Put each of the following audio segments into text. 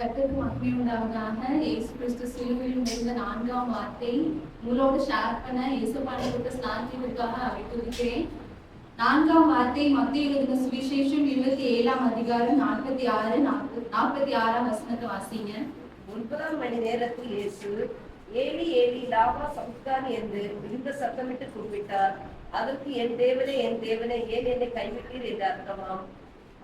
கர்த்தருக்கு மகிமை உண்டாவதாக இயேசு கிறிஸ்து சிலுவையில் முடிந்த நான்காம் வார்த்தை. உங்களோடு ஷேர் பண்ண இயேசுப்பானை கொடுத்த ஸ்நாத்திற்காக அழைத்திருக்கிறேன் நான்காம் வார்த்தை மத்திய இருந்த சுவிசேஷம் இருபத்தி ஏழாம் அதிகாரம் நாற்பத்தி ஆறு நாற்பத்தி ஆறாம் வசனத்தை வாசிங்க. ஒன்பதாம் மணி நேரத்தில் இயேசு ஏலி ஏலி லாபா சமுத்தான் என்று மிகுந்த சத்தமிட்டு கூப்பிட்டார். அதற்கு என் தேவனே என் தேவனே ஏன் என்னை கைவிட்டீர்? என்று அர்த்தமாம்.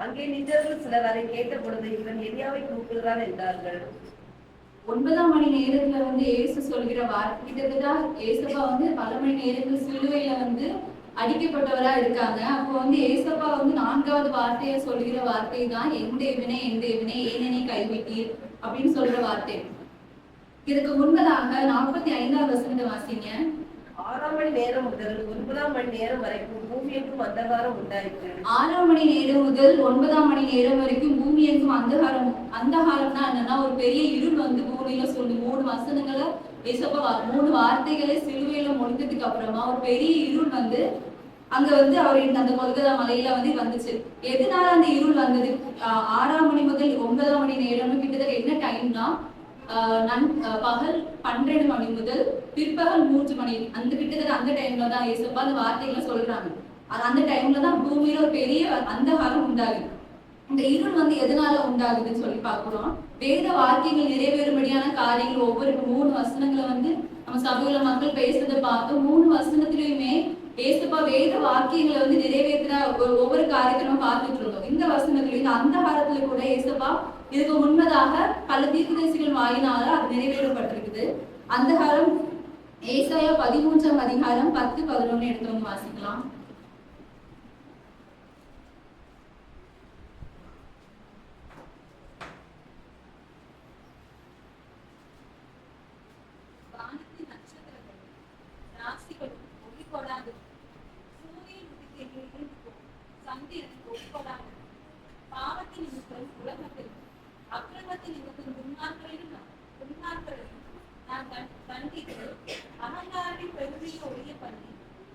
அங்கே நின்றவர்கள் சிலர் அதை கேட்ட பொழுது இவன் எரியாவை கூப்பிடுகிறான் என்றார்கள். ஒன்பதாம் மணி நேரத்துல வந்து இயேசு சொல்கிற வார்த்தை கிட்டத்தட்ட ஏசப்பா வந்து பல மணி நேரத்துல சிலுவையில வந்து அடிக்கப்பட்டவரா இருக்காங்க. அப்போ வந்து ஏசப்பா வந்து நான்காவது வார்த்தையை சொல்கிற வார்த்தை தான் எந்த இவனே எந்த இவனே ஏன் கைவிட்டீர்? அப்படின்னு சொல்ற வார்த்தை. இதுக்கு முன்பதாக நாற்பத்தி ஐந்தாவது வசனத்தை வாசிங்க. ஆறாம் மணி நேரம் முதல் ஒன்பதாம் மணி நேரம் வரைக்கும் பூமி எங்கும் அந்தகாரம் உண்டாயிற்று ஆறாம் மணி நேரம் முதல் ஒன்பதாம் மணி நேரம் வரைக்கும் பூமி எங்கும் அந்தகாரம் அந்தகாரம்னா என்னன்னா ஒரு பெரிய இருள் வந்து பூமியில சொல்லி. மூணு வசனங்களை ஏசப்பா மூணு வார்த்தைகளை சிலுவையில முடிந்ததுக்கு அப்புறமா ஒரு பெரிய இருள் வந்து அங்க வந்து அவர் அந்த கொல்கதா மலையில வந்து வந்துச்சு. எதனால அந்த இருள் வந்தது? ஆஹ் ஆறாம் மணி முதல் ஒன்பதாம் மணி நேரம்னு கிட்டத்தட்ட என்ன டைம்னா ஆஹ் நன் பகல் பன்னிரண்டு மணி முதல் பிற்பகல் மூன்று மணி. அந்த கிட்டத்தட்ட அந்த டைம்ல தான் ஏசப்பா அந்த வார்த்தைகளை சொல்றாங்க. அது அந்த டைம்ல தான் பூமியில ஒரு பெரிய அந்தகாரம் உண்டாகுது. இந்த இருள் வந்து எதனால உண்டாகுதுன்னு சொல்லி பார்க்கிறோம். வேத வாக்கியங்கள் நிறைவேறும்படியான காரியங்கள் ஒவ்வொரு மூணு வசனங்களை வந்து நம்ம சபையில மக்கள் பேசுறதை பார்த்தோம் மூணு வசனத்திலயுமே ஏசப்பா வேத வாக்கியங்களை வந்து நிறைவேற்றுற ஒவ்வொரு காரியத்தை நம்ம பார்த்துட்டு இருந்தோம் இந்த வசனத்துல இந்த அந்த காலத்துல கூட ஏசப்பா இதுக்கு முன்னதாக பல தீர்க்கதரிசிகள் வாயினால அது நிறைவேறப்பட்டிருக்குது. அந்த காலம் ஏசாயா பதிமூன்றாம் அதிகாரம் பத்து பதினொன்னு எடுத்தவங்க வாசிக்கலாம். வானத்தின் நட்சத்திரங்கள் ராசிகள் ஒளி கொடாது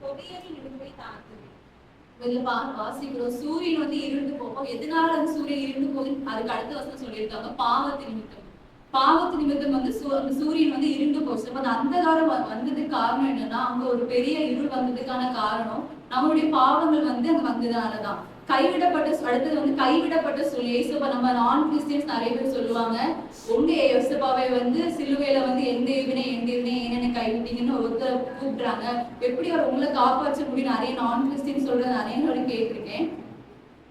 பண்ணி கொடியரின் பா வாசிக்கிறோம். சூரியன் வந்து இருண்டு போகும். எதனால அந்த சூரியன் இருண்டு போகுது? அதுக்கு அடுத்த வசனம் சொல்லியிருக்காங்க. பாவத்து நிமித்தம். பாவத்து நிமித்தம் வந்து சூ- அந்த சூரியன் வந்து இருண்டு போச்சு. அப்ப அந்த அந்தகாரம் வந்ததுக்கு காரணம் என்னன்னா அங்க ஒரு பெரிய இருள் வந்ததுக்கான காரணம் நம்மளுடைய பாவங்கள் வந்து அங்க வந்ததாலதான். கைவிடப்பட்ட அடுத்தது வந்து கைவிடப்பட்ட சொல்லி ஏசப்பா நம்ம நான் கிறிஸ்டியன்ஸ் நிறைய பேர் சொல்லுவாங்க உங்க யோசப்பாவை வந்து சிலுவையில வந்து எந்த இவனே எந்த இவனே என்னென்ன கைவிட்டீங்கன்னு ஒருத்தர் கூப்பிடுறாங்க. எப்படி அவர் உங்களை காப்பாற்ற முடியும்? நிறைய நான் கிறிஸ்டின் சொல்றது நிறைய நான் கேட்டிருக்கேன்.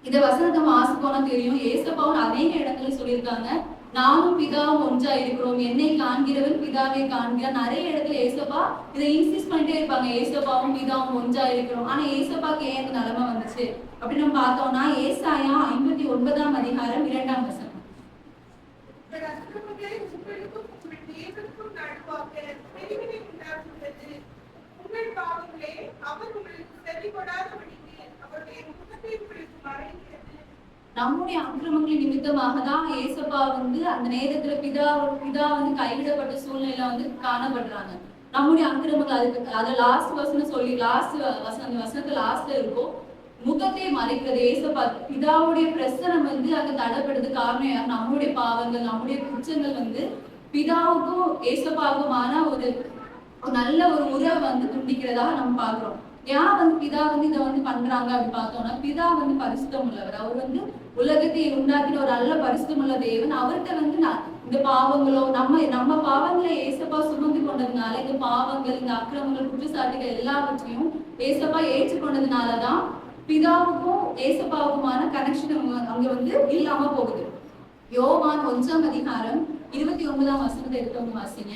இந்த வசனத்தை போனா தெரியும். ஏசப்பாவும் அநேக இடத்துல சொல்லியிருக்காங்க. நானும் பிதாவும் ஒன்றா இருக்கிறோம். என்னை காண்கிறவன் பிதாவை காண்கிறான். நிறைய இடத்துல ஏசப்பா இதை இன்சிஸ்ட் பண்ணிட்டே இருப்பாங்க. ஏசப்பாவும் பிதாவும் ஒன்றா இருக்கிறோம். ஆனா ஏசப்பாக்கு ஏன் இந்த நிலைமை வந்துச்சு? அப்படின்னு நம்ம பார்த்தோம்னா ஏசாயா ஐம்பத்தி ஒன்பதாம் அதிகாரம் இரண்டாம் வசனம். உங்கள் பாவங்களே அவர் உங்களுக்கு கொடாதபடிக்கு அவருடைய முகத்தை உங்களுக்கு மறைக்கிறது நம்முடைய அக்கிரமங்களின் நிமித்தமாக தான் ஏசப்பா வந்து அந்த நேரத்துல பிதா பிதா வந்து கைவிடப்பட்ட சூழ்நிலை வந்து காணப்படுறாங்க. நம்முடைய அக்கிரமங்கள் அதுக்கு அதை லாஸ்ட் வசனம் சொல்லி லாஸ்ட் வசனம் அந்த வசனத்துல லாஸ்ட்ல இருக்கும் முகத்தை மறைக்கிறது ஏசப்பா பிதாவுடைய பிரசனம் வந்து அங்க தடைப்படுறது காரணம் யார்? நம்முடைய பாவங்கள் நம்முடைய குற்றங்கள் வந்து பிதாவுக்கும் ஏசப்பாவுக்குமான ஒரு ஒரு நல்ல ஒரு உறவை வந்து துண்டிக்கிறதாக நம்ம பாக்குறோம் ஏன் வந்து பிதா வந்து இதை வந்து பண்றாங்க அப்படின்னு பார்த்தோம்னா பிதா வந்து பரிசுத்தம் உள்ளவர் அவர் வந்து உலகத்தை உண்டாக்கின ஒரு நல்ல பரிசுத்தம் உள்ள தேவன். அவர்கிட்ட வந்து நான் இந்த பாவங்களோ நம்ம நம்ம பாவங்களை ஏசப்பா சுமந்து கொண்டதுனால இந்த பாவங்கள் இந்த அக்கிரமங்கள் குற்றச்சாட்டுகள் எல்லாவற்றையும் ஏசப்பா ஏற்றுக்கொண்டதுனாலதான் பிதாவுக்கும் ஏசப்பாவுக்குமான கனெக்ஷன் அங்க வந்து இல்லாம போகுது. யோவான் ஒன்றாம் அதிகாரம் இருபத்தி ஒன்பதாம் வசனத்தை எடுத்தவங்க வாசிங்க.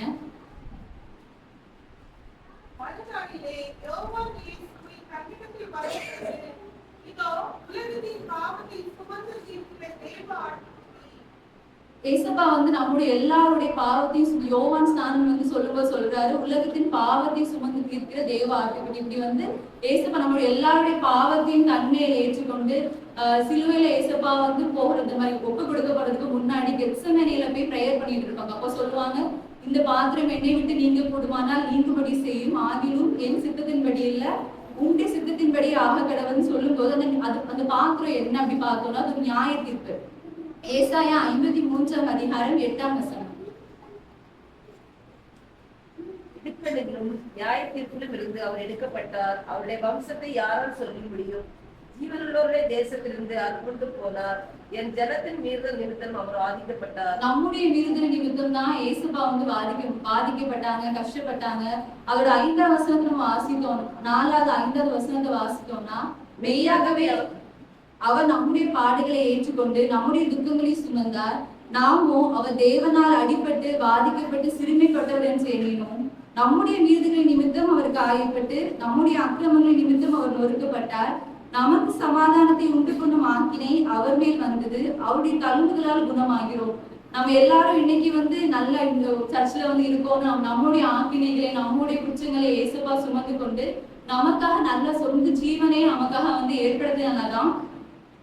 மறுநாளிலே இதோ உலகத்தின் பாவத்தை சுமந்து தீர்க்கிற தேவ ஏசப்பா வந்து நம்முடைய எல்லாருடைய பாவத்தையும் சு- யோவான் ஸ்நானம் வந்து சொல்லும்போது சொல்றாரு உலகத்தின் பாவத்தை சுமந்து தீர்க்கிற தேவ ஆட்டுக்குட்டி இப்படி வந்து ஏசப்பா நம்முடைய எல்லாருடைய பாவத்தையும் தன்மையை ஏற்றுக்கொண்டு சிலுவையில ஏசப்பா வந்து போகிறது மாதிரி ஒப்பு கொடுக்கப்படுறதுக்கு முன்னாடி கெத்சமேனியில போய் ப்ரேயர் பண்ணிட்டு இருப்பாங்க. அப்போ சொல்லுவாங்க இந்த பாத்திரம் என்னை விட்டு நீங்க போடுவானால் நீங்கும்படி செய்யும். ஆதிலும் என் சித்தத்தின்படி இல்ல உங்களுடைய சித்தத்தின்படி ஆக கடவுள்னு சொல்லும்போது அந்த அது அந்த பாத்திரம் என்ன அப்படி பார்த்தோம்னா அது ஒரு நியாய தீர்ப்பு. ஏசாயா ஐம்பத்தி மூன்றாம் அதிகாரம் எட்டாம் வசனம். இடுக்கணிலும் நியாய தீர்ப்பிலும் இருந்து அவர் எடுக்கப்பட்டார். அவருடைய வம்சத்தை யாரால் சொல்ல முடியும்? ஜீவனுள்ளவருடைய தேசத்திலிருந்து அற்புண்டு போனார். என் ஜனத்தின் மீறுதல் நிமித்தம் அவர் பாதிக்கப்பட்டார் நம்முடைய மீறுதல் நிமித்தம் தான் ஏசுபா வந்து பாதிக்க பாதிக்கப்பட்டாங்க கஷ்டப்பட்டாங்க. அவர் ஐந்தாவது வசனத்தை நம்ம வாசித்தோம். நாலாவது ஐந்தாவது வசனத்தை வாசித்தோம்னா மெய்யாகவே அவர் அவர் நம்முடைய பாடுகளை ஏற்றுக்கொண்டு நம்முடைய துக்கங்களை சுமந்தார். நாமோ அவர் தேவனால் அடிபட்டு பாதிக்கப்பட்டு சிறுமைப்பட்டவர் என்று எண்ணினோம். நம்முடைய மீறுதல்கள் நிமித்தம் அவர் காயப்பட்டு நம்முடைய அக்கிரமங்கள் நிமித்தம் அவர் நொறுக்கப்பட்டார். நமக்கு சமாதானத்தை உண்டு பண்ணும் ஆக்கினை அவர் மேல் வந்தது அவருடைய தழும்புகளால் குணமாகிறோம். நம்ம எல்லாரும் இன்னைக்கு வந்து நல்ல இந்த சர்ச்சில் வந்து இருக்கோம். நம் நம்முடைய ஆக்கினைகளை நம்முடைய குற்றங்களை ஏசப்பா சுமந்து கொண்டு நமக்காக நல்ல சொந்த ஜீவனை நமக்காக வந்து ஏற்படுத்தினாலதான்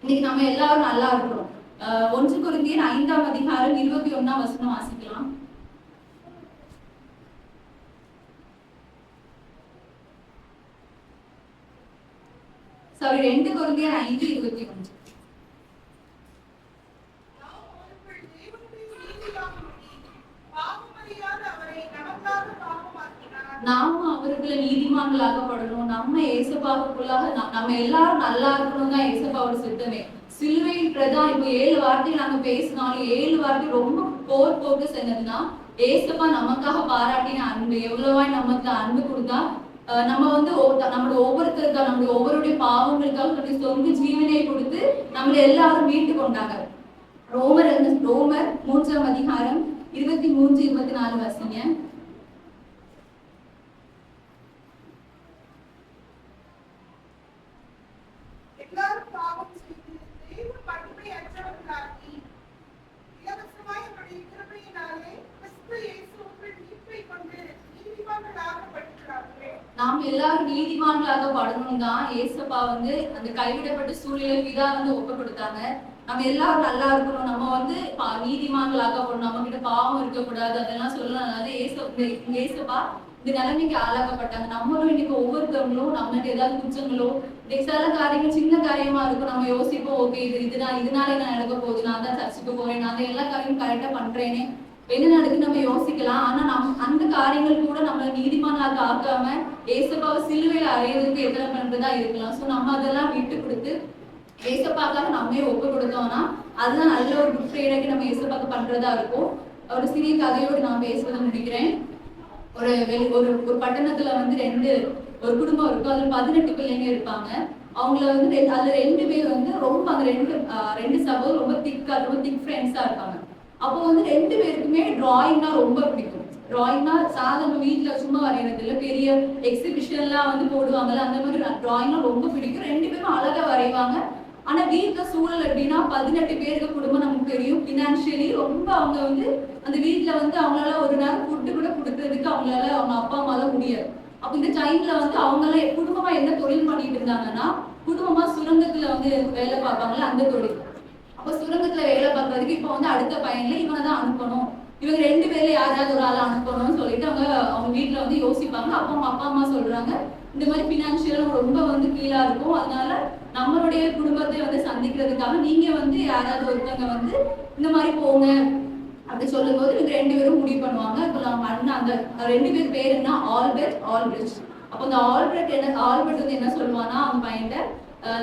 இன்னைக்கு நம்ம எல்லாரும் நல்லா இருக்கிறோம். ஆஹ் ஒன்று குருந்தியன் ஐந்தாம் அதிகாரம் இருபத்தி ஒன்னாம் வசனம் வாசிக்கலாம். சாரி ரெண்டு குருந்தியன் ஐந்து இருபத்தி ஒன்று நாம அவர்களை நீதிமான்களாகப்படணும். நம்ம ஏசப்பாவுக்குள்ளாக நம்ம எல்லாரும் நல்லா இருக்கணும் தான் ஏசப்பாவோட சித்தமே. சிலுவையில் பிரதான் இப்போ ஏழு வார்த்தை நாங்க பேசினாலும் ஏழு வார்த்தை ரொம்ப போர் போட்டு செஞ்சதுன்னா ஏசப்பா நமக்காக பாராட்டின அன்பு எவ்வளவா நமக்கு அன்பு கொடுத்தா நம்ம வந்து நம்மளுடைய ஒவ்வொருத்தருக்கா நம்மளுடைய ஒவ்வொருடைய பாவங்களுக்காக தன்னுடைய சொந்த ஜீவனையை கொடுத்து நம்மளை எல்லாரும் மீட்டு கொண்டாங்க. ரோமர் ரோமர் மூன்றாம் அதிகாரம் இருபத்தி மூன்று இருபத்தி நாலு வசங்க எல்லாரும் பாவம் செய்து தேவ மகிமை அற்றவர்களாகி இலவசமாய் அவருடைய கிருபையினாலே கிறிஸ்து இயேசுவுக்குள் மீட்பை கொண்டு நீதிமான்களாகப்படுகிறார்களே நாம் எல்லாரும் நீதிமான்களாக படணும் தான் ஏசப்பா வந்து அந்த கைவிடப்பட்ட சூழ்நிலை இதா வந்து ஒப்பு கொடுத்தாங்க. நம்ம எல்லாரும் நல்லா இருக்கணும். நம்ம வந்து பா- நீதிமான்களாக படணும் நம்ம கிட்ட பாவம் இருக்கக்கூடாது. அதெல்லாம் சொல்லலாம் அதாவது ஏசப்பா இந்த நிலைமைக்கு ஆளாக்கப்பட்டாங்க. நம்மளும் இன்னைக்கு ஒவ்வொருத்தவங்களும் நம்மகிட்ட ஏதாவது குற்றங்களோ இன்னைக்கு சில காரியங்கள் சின்ன காரியமா இருக்கும் நம்ம யோசிப்போம் ஓகே இது இதுதான் இதனால என்ன நடக்க போகுது. நான் தான் சர்ச்சுக்கு போறேன். நான் எல்லா காரியமும் கரெக்டா பண்றேனே. என்ன நடக்குது நம்ம யோசிக்கலாம். ஆனா நம் அந்த காரியங்கள் கூட நம்மள நீதிமானாக ஆக்காம ஏசப்பாவை சிலுவையில அறையிறதுக்கு எத்தனை பண்றதா இருக்கலாம். ஸோ நம்ம அதெல்லாம் விட்டு கொடுத்து ஏசப்பாக்காக நம்மே ஒப்பு கொடுத்தோம்னா அதுதான் நல்ல ஒரு குட் ஃப்ரைடேக்கு நம்ம ஏசப்பாக்கு பண்றதா இருக்கும். ஒரு சிறிய கதையோடு நான் பேசுவதை முடிக்கிறேன். ஒரு வெளி ஒரு ஒரு பட்டணத்துல வந்து ரெண்டு ஒரு குடும்பம் இருக்கும். அதுல பதினெட்டு பிள்ளைங்க இருப்பாங்க. அவங்கள வந்து ரெ- அதுல ரெண்டு பேர் வந்து ரொம்ப அந்த ரெண்டு ரெண்டு சகோதரர் ரொம்ப திக்கா ரொம்ப திக் ஃப்ரெண்ட்ஸா இருப்பாங்க. அப்போ வந்து ரெண்டு பேருக்குமே டிராயிங்னா ரொம்ப பிடிக்கும். டிராயிங்னா சாதாரண வீட்டில் சும்மா வரைகிறது இல்லை. பெரிய எக்ஸிபிஷன்லாம் வந்து போடுவாங்கல்ல அந்த மாதிரி டிராயிங்னா ரொம்ப பிடிக்கும். ரெண்டு பேரும் அழகா வரைவாங்க. ஆனா வீட்டில் சூழல் எப்படின்னா பதினெட்டு பேருக்கு குடும்பம் நமக்கு தெரியும். பினான்சியலி ரொம்ப அவங்க வந்து அந்த வீட்டில் வந்து அவங்களால ஒரு நேரம் ஃபுட்டு கூட கொடுக்கறதுக்கு அவங்களால அவங்க அப்பா அம்மால முடியாது. அப்ப இந்த டைம்ல வந்து அவங்க குடும்பமாக குடும்பமா என்ன தொழில் பண்ணிட்டு இருந்தாங்கன்னா குடும்பமா சுரங்கத்துல வந்து வேலை பார்ப்பாங்கல்ல அந்த தொழில். அப்ப சுரங்கத்துல வேலை பார்க்கறதுக்கு இப்ப வந்து அடுத்த பையன்ல இவனை தான் அனுப்பணும். இவங்க ரெண்டு பேர்ல யாராவது ஒரு ஆளை அனுப்பணும்னு சொல்லிட்டு அவங்க அவங்க வீட்டுல வந்து யோசிப்பாங்க. அப்பா அவங்க அப்பா அம்மா சொல்றாங்க. இந்த மாதிரி பினான்சியலாக ரொம்ப வந்து கீழா இருக்கும். அதனால நம்மளுடைய குடும்பத்தை வந்து சந்திக்கிறதுக்காக நீங்க வந்து யாராவது ஒருத்தவங்க வந்து இந்த மாதிரி போங்க அப்படி சொல்லும்போது இவங்க ரெண்டு பேரும் முடிவு பண்ணுவாங்க. இப்போ நம்ம அண்ணா அந்த ரெண்டு பேர் பேர் என்ன? ஆல்பர்ட் ஆல்பிரிச் அப்போ அந்த ஆல்பர்ட் என்ன ஆல்பர்ட் வந்து என்ன சொல்லுவானா அவன் பையன்ட்ட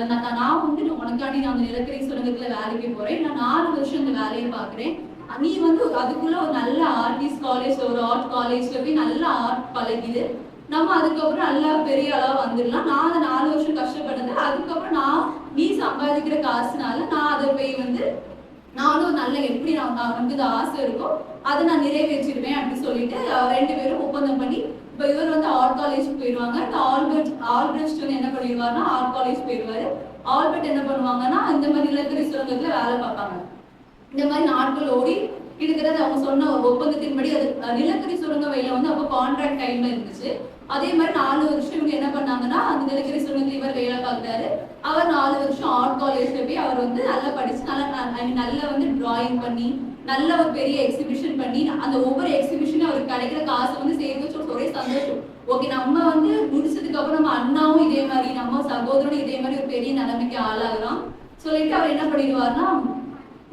நான் நான் வந்து உனக்காண்டி நான் அந்த நிலக்கரி சுரங்கத்துல வேலைக்கு போறேன். நான் நாலு வருஷம் இந்த வேலையை பாக்குறேன் நீ வந்து அதுக்குள்ள ஒரு நல்ல ஆர்டிஸ்ட் காலேஜ் ஒரு ஆர்ட் காலேஜ்ல போய் நல்ல ஆர்ட் பழகிது. நம்ம அதுக்கப்புறம் நல்லா பெரிய அளவு வந்துடலாம். நான் அதை நாலு வருஷம் கஷ்டப்பட்டது. அதுக்கப்புறம் நான் நீ சம்பாதிக்கிற காசுனால நான் அதை போய் வந்து நானும் நல்ல எப்படி நான் நான் இது ஆசை இருக்கோ அதை நான் நிறைவேற்றிடுவேன் அப்படின்னு சொல்லிட்டு ரெண்டு பேரும் ஒப்பந்தம் பண்ணி இப்போ இவர் வந்து ஆர்ட் காலேஜ் போயிடுவாங்க. இந்த ஆல்பர்ட் ஆல்பர்ட் வந்து என்ன பண்ணிடுவாருன்னா ஆர்ட் காலேஜ் போயிடுவாரு. ஆல்பர்ட் என்ன பண்ணுவாங்கன்னா இந்த மாதிரி நிலக்கரி சுரங்கத்துல வேலை பார்ப்பாங்க. இந்த மாதிரி நாட்கள் ஓடி கிட்டத்தட்ட அவங்க சொன்ன ஒப்பந்தத்தின்படி அது நிலக்கரி சுரங்க வேலை வந்து அப்போ கான்ட்ராக்ட் டைம்ல இருந்துச்சு. அதே மாதிரி நாலு வருஷம் இவங்க என்ன பண்ணாங்கன்னா அந்த நிலக்கரி சுரங்கத்தில் இவர் வேலை பார்த்தாரு அவர் நாலு வருஷம் ஆர்ட் காலேஜ்ல போய் அவர் வந்து நல்லா படிச்சு நல்லா நல்லா வந்து டிராயிங் பண்ணி நல்ல ஒரு பெரிய எக்ஸிபிஷன் பண்ணி அந்த ஒவ்வொரு எக்ஸிபிஷனும் அவருக்கு கிடைக்கிற காசை வந்து சேர்த்து வச்சு ஒரே சந்தோஷம். ஓகே நம்ம வந்து முடிச்சதுக்கு அப்புறம் நம்ம அண்ணாவும் இதே மாதிரி நம்ம சகோதரனும் இதே மாதிரி ஒரு பெரிய நிலைமைக்கு ஆளாகலாம். சொல்லிட்டு அவர் என்ன பண்ணிடுவார்னா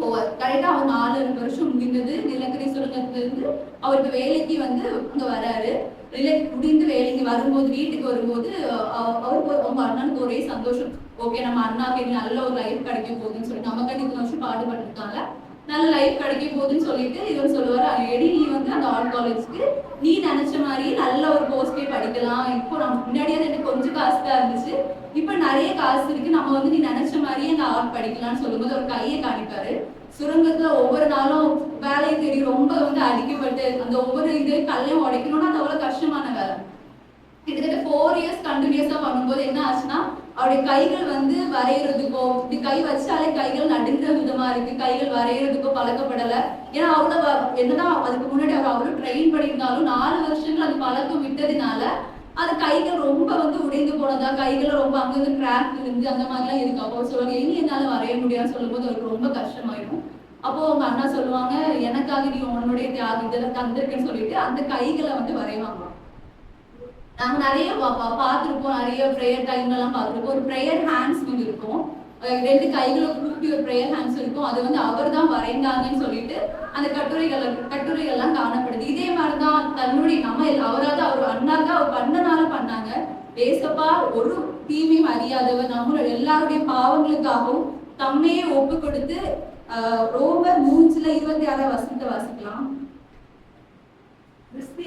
போவார். கரெக்டா அவர் நாலு வருஷம் முடிந்தது. நிலக்கரி சுரங்கத்திலிருந்து இருந்து வேலைக்கு வந்து இங்க வராரு. நிலை முடிந்து வேலைக்கு வரும்போது வீட்டுக்கு வரும்போது அஹ் அவருக்கு அவங்க அண்ணனுக்கு ஒரே சந்தோஷம். ஓகே நம்ம அண்ணாக்கு நல்ல ஒரு லைஃப் கிடைக்கும் போகுதுன்னு சொல்லி நமக்கு இத்தனை வருஷம் பாடுபட்டிருக்காங்க. நல்ல லைஃப் கிடைக்க போகுதுன்னு சொல்லிட்டு இவர் சொல்லுவார் எடி நீ வந்து அந்த ஆர்ட் காலேஜ்க்கு நீ நினைச்ச மாதிரி நல்ல ஒரு கோர்ஸ் போய் படிக்கலாம். இப்போ நம்ம முன்னாடியே எனக்கு கொஞ்சம் காசு தான் இருந்துச்சு. இப்போ நிறைய காசு இருக்கு. நம்ம வந்து நீ நினைச்ச மாதிரியே அந்த ஆர்ட் படிக்கலாம்னு சொல்லும்போது ஒரு கையை காணிப்பாரு. சுரங்கத்துல ஒவ்வொரு நாளும் வேலையை தேடி ரொம்ப வந்து அடிக்கப்பட்டு அந்த ஒவ்வொரு இது கல்லையும் உடைக்கணும்னா அது அவ்வளவு கஷ்டமான வேலை. கிட்டத்தட்ட ஃபோர் இயர்ஸ் கண்டினியூஸா பண்ணும்போது என்ன ஆச்சுன்னா அவருடைய கைகள் வந்து வரைகிறதுக்கோ இப்படி கை வச்சாலே கைகள் நடுங்கிற விதமா இருக்கு. கைகள் வரைகிறதுக்கோ பழக்கப்படல. ஏன்னா அவ்வளவு என்னதான் அதுக்கு முன்னாடி அவர் அவ்வளவு ட்ரெயின் பண்ணியிருந்தாலும் நாலு வருஷங்கள் அது பழக்கம் விட்டதுனால அது கைகள் ரொம்ப வந்து உடைந்து போனதா கைகள் ரொம்ப அங்கங்க கிராக் இருந்து அந்த மாதிரிலாம் இருக்கு. அப்போ சொல்லுவாங்க இனி என்னால வரைய முடியாதுன்னு சொல்லும்போது அவருக்கு ரொம்ப கஷ்டமாயிடும் அப்போ அவங்க அண்ணா சொல்லுவாங்க எனக்காக நீ உன்னுடைய தியாகம் இதெல்லாம் தந்திருக்குன்னு சொல்லிட்டு அந்த கைகளை வந்து வரைவாங்க நாங்க நிறைய பாப்பா பா- நிறைய ப்ரேயர் டைம்ல எல்லாம் பார்த்திருப்போம். ஒரு ப்ரேயர் ஹேண்ட்ஸ் வந்து இருக்கும். ரெண்டு கைகளை கூட்டி ஒரு ப்ரேயர் ஹேண்ட்ஸ் இருக்கும். அது வந்து அவர் தான் வரைந்தாங்கன்னு சொல்லிட்டு அந்த கட்டுரைகள் கட்டுரைகள்லாம் காணப்படுது. இதே மாதிரிதான் தன்னுடைய நம்ம அவராக அவர் அண்ணாக்க அவர் பண்ணனால பண்ணாங்க. பேசப்பா ஒரு தீமையும் அறியாதவர். நம்மளோட எல்லாருடைய பாவங்களுக்காகவும் தம்மையே ஒப்பு கொடுத்து ஆஹ் ரோமர் மூஞ்சில இருபத்தி ஆறாம் வசனத்தை வாசிக்கலாம். கிறிஸ்து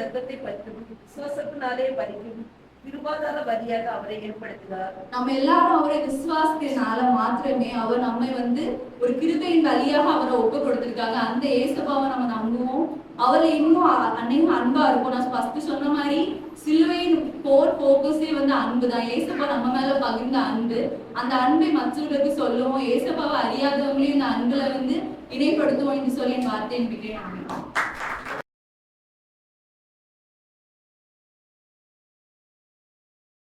ரத்தத்தை பற்றும் விசுவாசத்தினாலே பறிக்கும் திருவாதார வரியாக அவரை ஏற்படுத்தினார். நம்ம எல்லாரும் அவரை விசுவாசத்தினால மாத்திரமே அவர் நம்மை வந்து ஒரு கிருபையின் வழியாக அவரை ஒப்பு கொடுத்திருக்காங்க. அந்த ஏசப்பாவை நம்ம நம்புவோம். அவரை இன்னும் அன்னையும் அன்பா இருக்கும். நான் ஃபர்ஸ்ட் சொன்ன மாதிரி சிலுவையின் போர் போக்கஸே வந்து அன்பு தான். ஏசப்பா நம்ம மேல பகிர்ந்த அன்பு. அந்த அன்பை மற்றவர்களுக்கு சொல்லுவோம். ஏசப்பாவை அறியாதவங்களையும் இந்த அன்புல வந்து இணைப்படுத்துவோம் என்று சொல்லி என் வார்த்தையின் பின்னே